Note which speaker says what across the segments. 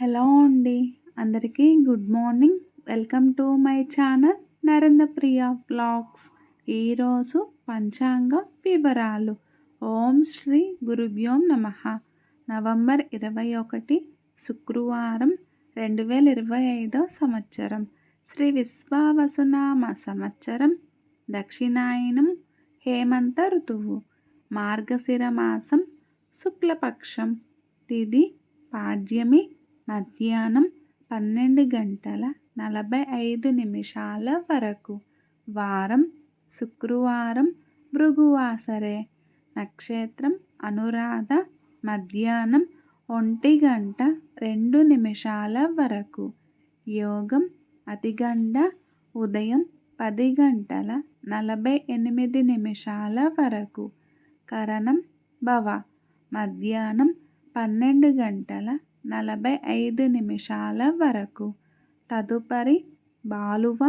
Speaker 1: Hello అండి. అందరికీ good morning. Welcome to my channel Narendra Priya vlogs ఈరోజు పంచాంగ వివరాలు. ఓం శ్రీ గురుభ్యోం నమ. నవంబర్ ఇరవై ఒకటి శుక్రవారం రెండు వేల ఇరవై ఐదో సంవత్సరం. శ్రీ విశ్వావసునామ సంవత్సరం. దక్షిణాయనం హేమంత ఋతువు. మార్గశిర మాసం శుక్లపక్షం. తిది పాడ్యమి మధ్యాహ్నం పన్నెండు గంటల నలభై ఐదు నిమిషాల వరకు. వారం శుక్రవారం భృగువాసరే. నక్షత్రం అనురాధ మధ్యాహ్నం ఒంటి గంట రెండు నిమిషాల వరకు. యోగం అతిగండ ఉదయం పది గంటల నలభై ఎనిమిది నిమిషాల వరకు. కరణం భవ. మధ్యాహ్నం పన్నెండు గంటల నలభై ఐదు నిమిషాల వరకు. తదుపరి బాలువ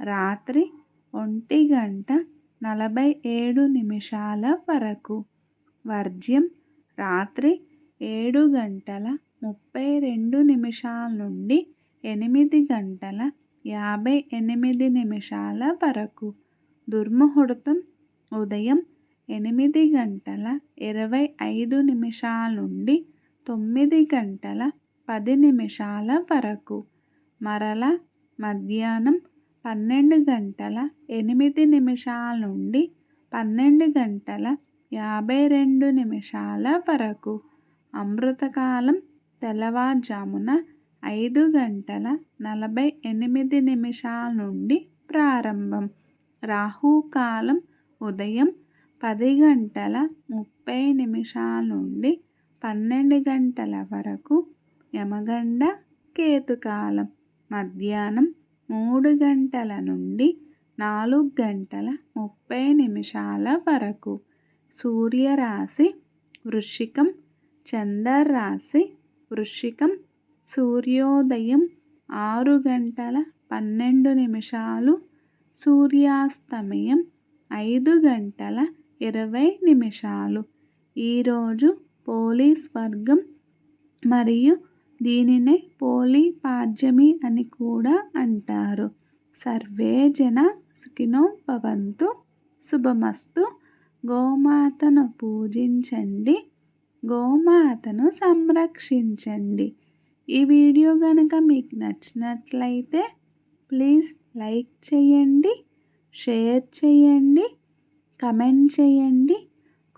Speaker 1: రాత్రి ఒంటి గంట నలభై ఏడు నిమిషాల వరకు. వర్జ్యం రాత్రి ఏడు గంటల ముప్పై రెండు నిమిషాల నుండి ఎనిమిది గంటల యాభై ఎనిమిది నిమిషాల వరకు. దుర్ముహూర్తం ఉదయం ఎనిమిది గంటల ఇరవై ఐదు నిమిషాల నుండి తొమ్మిది గంటల పది నిమిషాల వరకు మరల మధ్యాహ్నం పన్నెండు గంటల ఎనిమిది నిమిషాల నుండి పన్నెండు గంటల యాభై రెండు నిమిషాల వరకు అమృతకాలం తెల్లవారుజామున ఐదు గంటల నలభై ఎనిమిది నిమిషాల నుండి ప్రారంభం. రాహుకాలం ఉదయం పది గంటల ముప్పై నిమిషాల నుండి పన్నెండు గంటల వరకు యమగండ కేతుకాలం మధ్యాహ్నం మూడు గంటల నుండి నాలుగు గంటల ముప్పై నిమిషాల వరకు సూర్యరాశి వృషికం చంద్రరాశి వృషికం సూర్యోదయం ఆరు గంటల పన్నెండు నిమిషాలు సూర్యాస్తమయం ఐదు గంటల ఇరవై నిమిషాలు. ఈరోజు పోలీస్ వర్గం మరియు దీనినే పోలీ పాడ్యమి అని కూడా అంటారు. సర్వే జన సుఖినో భవంతు శుభమస్తు. గోమాతను పూజించండి గోమాతను సంరక్షించండి. ఈ వీడియో కనుక మీకు నచ్చినట్లయితే ప్లీజ్ లైక్ చేయండి షేర్ చేయండి కమెంట్ చేయండి.